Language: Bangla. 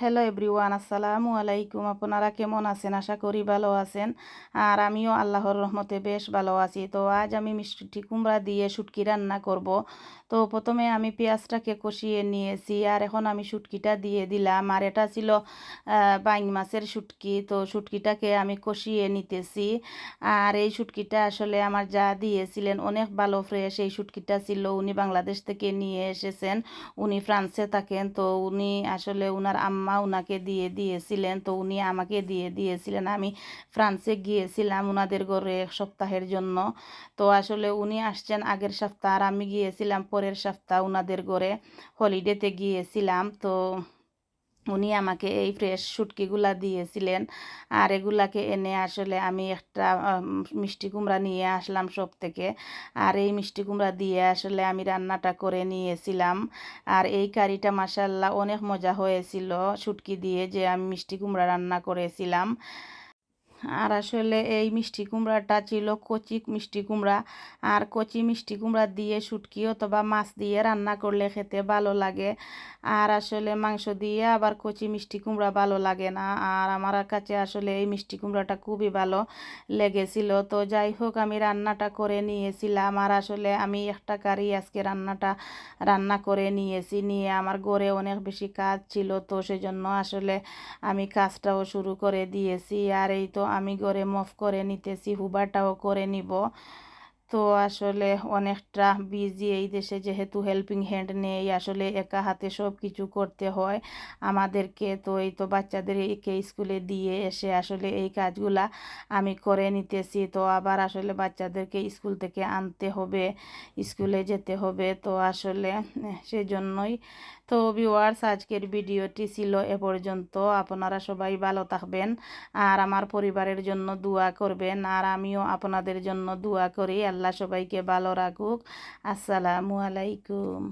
হ্যালো এভরিওয়ান আসসালামু আলাইকুম। আপনারা কেমন আছেন? আশা করি ভালো আছেন। আর আমিও আল্লাহর রহমতে বেশ ভালো আছি। তো আজ আমি মিষ্টি কুমড়া দিয়ে শুটকি রান্না করব। তো প্রথমে আমি পেঁয়াজটাকে কষিয়ে নিয়েছি আর এখন আমি শুটকিটা দিয়ে দিলাম। আর এটা ছিল বাইং মাছের শুটকি। তো শুটকিটাকে আমি কষিয়ে নিতেছি। আর এই শুটকিটা আসলে আমার যা দিয়েছিলেন, অনেক ভালো ফ্রেশ এই শুটকিটা ছিল। উনি বাংলাদেশ থেকে নিয়ে এসেছেন। উনি ফ্রান্সে থাকেন। তো উনি আসলে উনার আম্মা মা ওনাকে দিয়ে দিয়েছিলেন, তো উনি আমাকে দিয়ে দিয়েছিলেন। আমি ফ্রান্সে গিয়েছিলাম ওনাদের ঘরে এক সপ্তাহের জন্য। তো আসলে উনি আসছেন আগের সপ্তাহ আর আমি গিয়েছিলাম পরের সপ্তাহ ওনাদের ঘরে। হলিডেতে গিয়েছিলাম, তো উনি আমাকে এই ফ্রেশ শুটকিগুলা দিয়েছিলেন। আর এগুলাকে এনে আসলে আমি একটা মিষ্টি কুমড়া নিয়ে আসলাম সব থেকে। আর এই মিষ্টি কুমড়া দিয়ে আসলে আমি রান্নাটা করে নিয়েছিলাম। আর এই কারিটা মাসাল্লাহ অনেক মজা হয়েছিল শুটকি দিয়ে যে আমি মিষ্টি কুমড়া রান্না করেছিলাম। আর আসলে এই মিষ্টি কুমড়াটা ছিল কচি মিষ্টি কুমড়া। আর কচি মিষ্টি কুমড়া দিয়ে শুটকি অথবা মাছ দিয়ে রান্না করলে খেতে ভালো লাগে। আর আসলে মাংস দিয়ে আবার কচি মিষ্টি কুমড়া ভালো লাগে না। আর আমার কাছে আসলে এই মিষ্টি কুমড়াটা খুবই ভালো লেগেছিল। তো যাই হোক, আমি রান্নাটা করে নিয়েছিলাম। আর আসলে আমি একটা কারি আজকে রান্নাটা রান্না করে নিয়েছি। নিয়ে আমার ঘরে অনেক বেশি কাজ ছিল। তো সেজন্য আসলে আমি কাজটাও শুরু করে দিয়েছি। আর এই তো আমি গরে মফ করে নিতেছি হুবাটাও করে নিব। তো আসলে অনেকটা বিজি এই দেশে যেহেতু হেল্পিং হ্যান্ড নেই, আসলে একা হাতে সব কিছু করতে হয়। আমাদেরকে তো এই তো বাচ্চাদেরকে স্কুলে দিয়ে এসে আসলে এই কাজগুলা আমি করে নিতেছি। তো আবার আসলে বাচ্চাদেরকে স্কুল থেকে আনতে হবে স্কুলে যেতে হবে। তো আসলে সেজন্যই। তো ভিওয়ার্স আজকের ভিডিওটি ছিল এ পর্যন্ত। আপনারা সবাই ভালো থাকবেন। আর আমার পরিবারের জন্য দোয়া করবেন। আর আমিও আপনাদের জন্য দোয়া করি। আল্লাহ সবাইকে ভালো রাখুক। আসসালামু আলাইকুম।